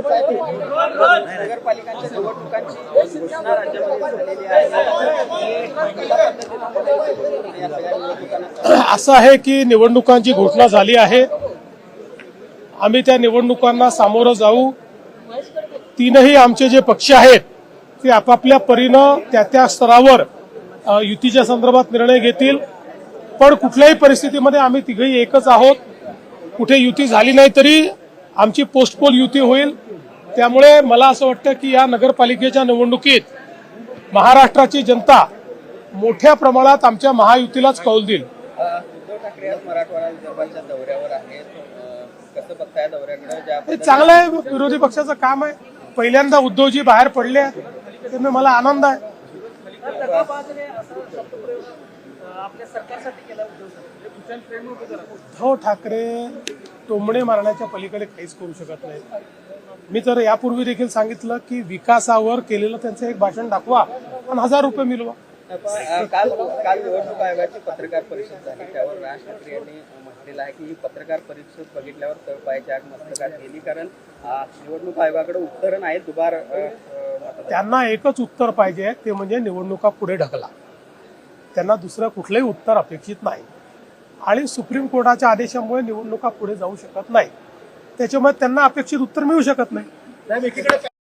नगरपालिकांच्या निवडणुकांची घोषणा राज्यामध्ये झालेली आहे. असं आहे की निवडणुकांची घोषणा झाली आहे. आम्ही त्या निवडणुकांना सामोरं जाऊ. तीनही आमचे जे पक्ष आहेत ते आपापल्या परीनं त्या त्या स्तरावर युतीच्या संदर्भात निर्णय घेतील. पण कुठल्याही परिस्थितीमध्ये आम्ही तिघही एकच आहोत. कुठे युती झाली नाही तरी आमची पोस्टपोल युती होईल. त्यामुळे मला असं वाटतं की या नगरपालिकेच्या निवडणुकीत महाराष्ट्राची जनता मोठ्या प्रमाणात आमच्या महायुतीलाच कौल देईल. अ, उद्धव ठाकरे आज मराठवाडा विदर्भाच्या दौऱ्यावर आहेत. अ, कसं बघताय दौऱ्याकडे? ज्या हे चांगलं आहे विरोधी पक्षाचं काम आहे. पहिल्यांदा उद्धवजी बाहेर पडले आहेत. ते मी मला आनंद आहे. उद्धव ठाकरे टोमणे मारण्याच्या पलीकडे काहीच करू शकत नाही. मी तर यापूर्वी देखील सांगितलं की विकासावर केलेलं त्यांचं एक भाषण दाखवा आणि हजार रुपये मिळवा. अ, काल काल निवडणूक आयोगाची पत्रकार परिषद झाली. त्यावर राज ठाकरे यांनी म्हटलेलं आहे की ही पत्रकार परिषद बघितल्यावर तळपायाची आग मस्तकात गेली कारण निवडणूक आयोगाकडे उत्तरं नाहीत दुबार त्यांना एकच उत्तर पाहिजे ते म्हणजे निवडणुका पुढे ढकला. त्यांना दुसरं कुठलंही उत्तर अपेक्षित नाही. आणि सुप्रीम कोर्टाच्या आदेशामुळे निवडणुका पुढे जाऊ शकत नाही त्याच्यामुळे त्यांना अपेक्षित उत्तर मिळू शकत नाही.